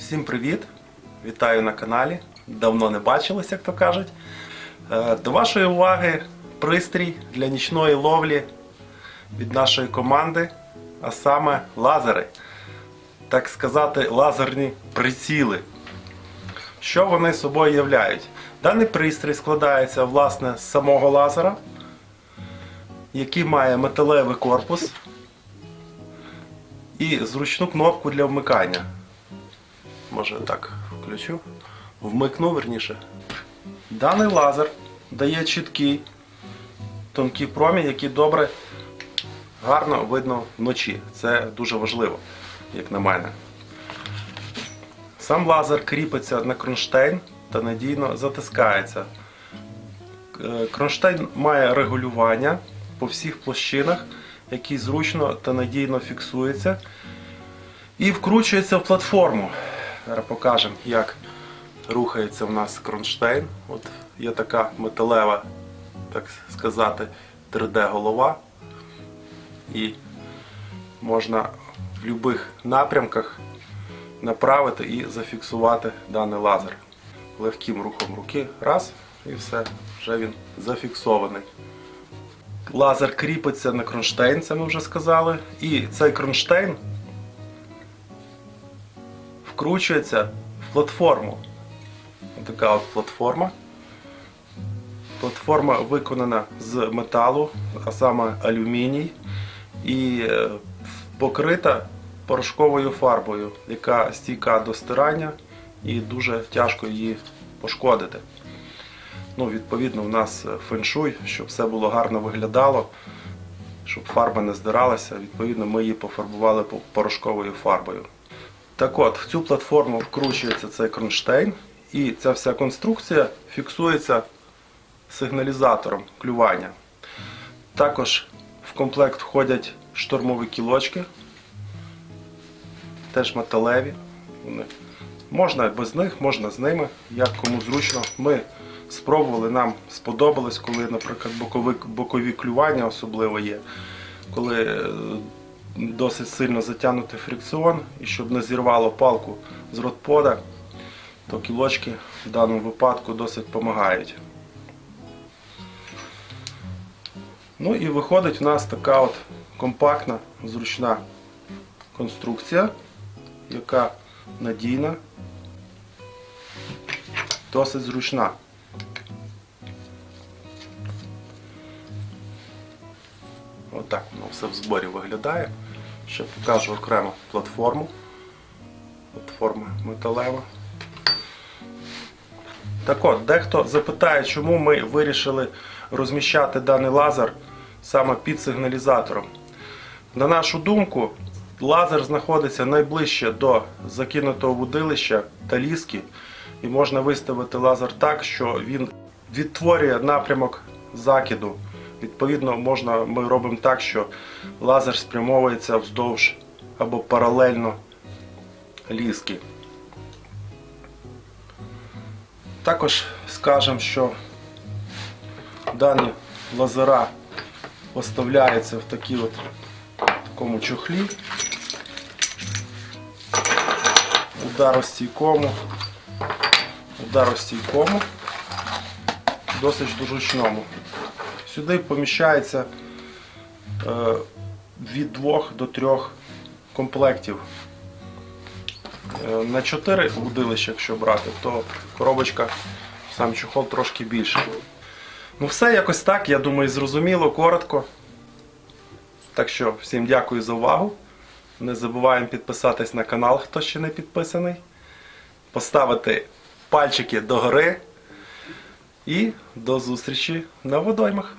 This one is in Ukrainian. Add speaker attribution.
Speaker 1: Всім привіт! Вітаю на каналі. Давно не бачились, як то кажуть. Е, До вашої уваги пристрій для нічної ловлі від нашої команди, а саме лазери. Так сказати, лазерні приціли. Що вони собою являють? Даний пристрій складається власне з самого лазера, який має металевий корпус і зручну кнопку для вмикання. Може так включу. Вмикну верніше. Даний лазер дає чіткий тонкий промінь, який добре, гарно видно вночі. Це дуже важливо, як на мене. Сам лазер кріпиться на кронштейн та надійно затискається. Е, Кронштейн має регулювання по всіх площинах, який зручно та надійно фіксується і вкручується в платформу. Зараз покажемо, як рухається в нас кронштейн. От є така металева, так сказати, 3D-голова. І можна в будь-яких напрямках направити і зафіксувати даний лазер. Легким рухом руки. Раз, і все, вже він зафіксований. Лазер кріпиться на кронштейн, це ми вже сказали. І цей кронштейн вкручується в платформу. Така от платформа. Платформа виконана з металу, а саме алюміній, і е, покрита порошковою фарбою, яка стійка до стирання і дуже тяжко її пошкодити. Ну, відповідно, у нас феншуй, щоб все було гарно виглядало, щоб фарба не здиралася. Відповідно, ми її пофарбували порошковою фарбою. Так от, в цю платформу вкручується цей кронштейн, і ця вся конструкція фіксується сигналізатором клювання. Також в комплект входять штурмові кілочки, теж металеві. Вони. Можна без них, можна з ними, як кому зручно. Ми спробували, нам сподобалось, коли, наприклад, бокові, бокові клювання особливо є, коли е, досить сильно затягнути фрикціон і щоб не зірвало палку з ротпода, то кілочки в даному випадку досить допомагають. Ну і виходить в нас така от компактна, зручна конструкція, яка надійна, досить зручна. Отак воно все в зборі виглядає. Ще покажу окремо платформу. Платформа металева. Так от, дехто запитає, чому ми вирішили розміщати даний лазер саме під сигналізатором. На нашу думку, лазер знаходиться найближче до закинутого вудилища та ліски, і можна виставити лазер так, що він відтворює напрямок закиду. Відповідно, можна, ми робимо так, що лазер спрямовується вздовж або паралельно ліски. Також скажемо, що дані лазера поставляються в такі от, такому чохлі, ударостійкому, ударостійкому, досить зручному. Сюди поміщається е, від двох до трьох комплектів. Е, На 4 вудилища, якщо брати, то коробочка, сам чохол трошки більший. Ну все якось так, я думаю, зрозуміло, коротко. Так що всім дякую за увагу. Не забуваємо підписатись на канал, хто ще не підписаний. Поставити пальчики догори. І до зустрічі на водоймах.